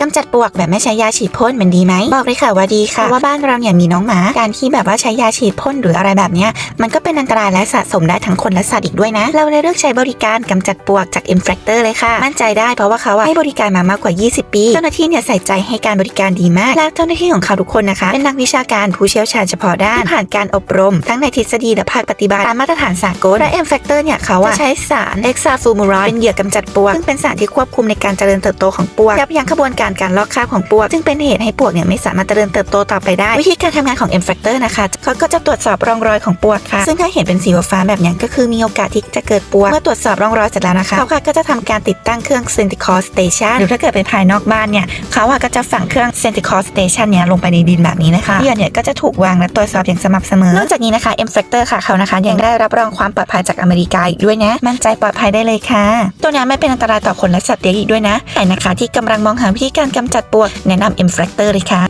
กำจัดปลวกแบบไม่ใช้ยาฉีดพ่นมันดีไหมบอกเลยค่ะว่าดีค่ะเพราะว่าบ้านเราเนี่ยมีน้องหมาการที่แบบว่าใช้ยาฉีดพ่นหรืออะไรแบบเนี้ยมันก็เป็นอันตรายและสะสมได้ทั้งคนและสัตว์อีกด้วยนะ เราเลยเลือกใช้บริการกำจัดปลวกจาก i n f r a c t o r เลยค่ะ มั่นใจได้เพราะว่าเขาอะให้บริการมามากกว่า 20 ปี เจ้าหน้าที่เนี่ยใส่ใจให้การบริการดีมาก และเจ้าหน้าที่ของเขาทุกคนนะคะ เป็นนักวิชาการผู้เชี่ยวชาญเฉพาะด้านที่ผ่านการอบรม ทั้งในทฤษฎีและภาคปฏิบัติตามมาตรฐานสากลและ i n f r a c t o r เนี่ยเขาอะจะใช้สาร e x a f u m u r a เป็นเหยื่อกำจัดปลวกซึ่งเป็นสารที่ควบคุมในการเจริญเติบโตของปลวกยับยั้งขบวนการการลอกคราบของปวก ซึ่งเป็นเหตุให้ปวกเนี่ยไม่สามารถเจริญเติบโตต่อไปได้ วิธีการทำงานของ i n f r a c t o r นะคะเขาก็จะตรวจสอบร่องรอยของปวกค่ะ ซึ่งถ้าเห็นเป็นสีฟ้าแบบนี้ก็คือมีโอกาสที่จะเกิดปวก เมื่อตรวจสอบร่องรอยเสร็จแล้วนะคะเขาค่ะก็จะทำการติดตั้งเครื่อง c e n t i c o r Station หรือถ้าเกิดเป็นภายนอกบ้านเนี่ยเขาอะก็จะฝังเครื่อง c e n t i c o r Station เนี่ยลงไปในดินแบบนี้นะคะเหยื่อเนี่ยก็จะถูกวางและตรวจสอบอย่างสม่ำเสมอนอกจากนี้นะคะ m f a c t o r ค่ะเขานะคะ ยังได้รับรองความปลอดภัยจากอเมริกาอีกด้วยนะ มั่นใจปลอดภัยได้เลยค่ะ ตัวนี้ไม่เป็นอันตรายต่อคนและสัตว์เลี้ยงอีกด้วยนะใครนะคะที่กำลังมองหาวิธีการกำจัดปวกแนะนำ m f a c t o r เลยค่ะ